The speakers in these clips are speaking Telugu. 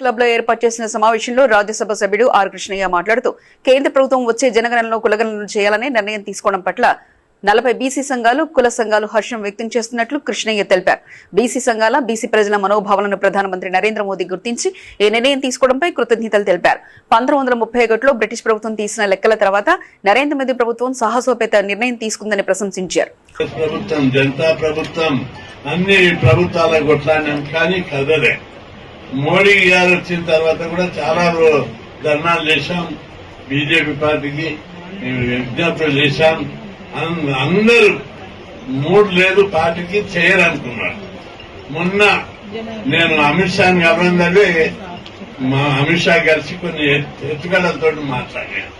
క్లబ్లో ఏర్పాటు చేసిన సమావేశంలో రాజ్యసభ సభ్యుడు ఆర్ కృష్ణయ్య మాట్లాడుతూ కేంద్ర ప్రభుత్వం వచ్చే జనగణనలో కులగణన చేయాలని నిర్ణయం తీసుకోవడం పట్ల నలభై బీసీ సంఘాలు కుల సంఘాలు హర్షం వ్యక్తం చేస్తున్నట్లు కృష్ణయ్య తెలిపారు. బీసీ సంఘాల బీసీ ప్రజల మనోభావాలను ప్రధానమంత్రి నరేంద్ర మోదీ గుర్తించి ఈ నిర్ణయం తీసుకోవడంపై కృతజ్ఞతలు తెలిపారు. పంతొమ్మిది వందల ముప్పై ఒకటిలో బ్రిటిష్ ప్రభుత్వం తీసిన లెక్కల తర్వాత నరేంద్ర మోదీ ప్రభుత్వం సాహసోపేత నిర్ణయం తీసుకుందని ప్రశంసించారు. ప్రభుత్వం జనతా ప్రభుత్వం అన్ని ప్రభుత్వాల కానీ కదలే. మోడీ గారు వచ్చిన తర్వాత కూడా చాలా ధర్నాలు చేశాం. బీజేపీ పార్టీకి విజ్ఞప్తులు చేశాం. అందరూ మూడు లేదు పార్టీకి చేయరనుకున్నారు. మొన్న నేను అమిత్ షాని కలవందరే మా అమిత్ షా కలిసి కొన్ని ఎత్తు- ఎత్తుగడలతో మాట్లాడాను.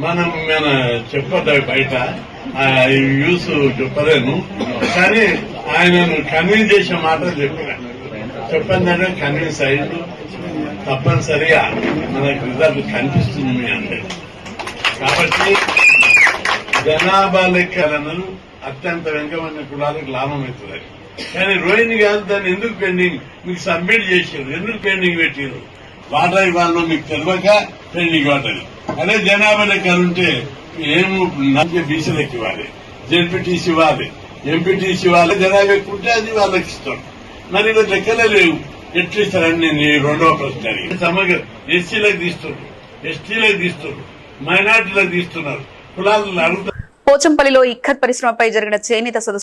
మనం మన చెప్పదు బయట యూస్ చెప్పలేను. కానీ ఆయనను కన్విన్స్ చేసే మాటలు చెప్పిన చెప్పండి కన్విన్స్ అయ్యిండు తప్పనిసరిగా మనకు రిజల్ట్ కనిపిస్తుంది మీ అందరికి కాబట్టి జనాభా లెక్కలను అత్యంత వెనుకబడిన కులాలకు లాభం అవుతుంది. కానీ రోహిణి గారు దాన్ని ఎందుకు పెండింగ్? మీకు సబ్మిట్ చేసారు ఎందుకు పెండింగ్ పెట్టారు? వాటర్ ఇవ్వాలో మీకు తెలియక పెండింగ్ వాటర్ అదే జనాభా లెక్కలు ఉంటే ఏం బీసీలకు ఇవ్వాలి. జెడ్పీటీసీ ఇవ్వాలి. ఎంపీటీసీ ఇవ్వాలి. జనాభా ఎక్కువ ఉంటే అది వాళ్ళకి ఇస్తాం మరి ఇలా లెక్కలే లేవు. ఎట్లు ఇస్తారని నేను రెండవ ప్రశ్న అడిగి సమగ్ర ఎస్సీలకు తీస్తున్నారు ఎస్టీలకు తీస్తున్నారు మైనార్టీలకు తీస్తున్నారు కులాలను అడుగుతారు. పోచంపల్లిలో ఇక్కత్ పరిశ్రమపై జరిగిన చేనేత సదస్సు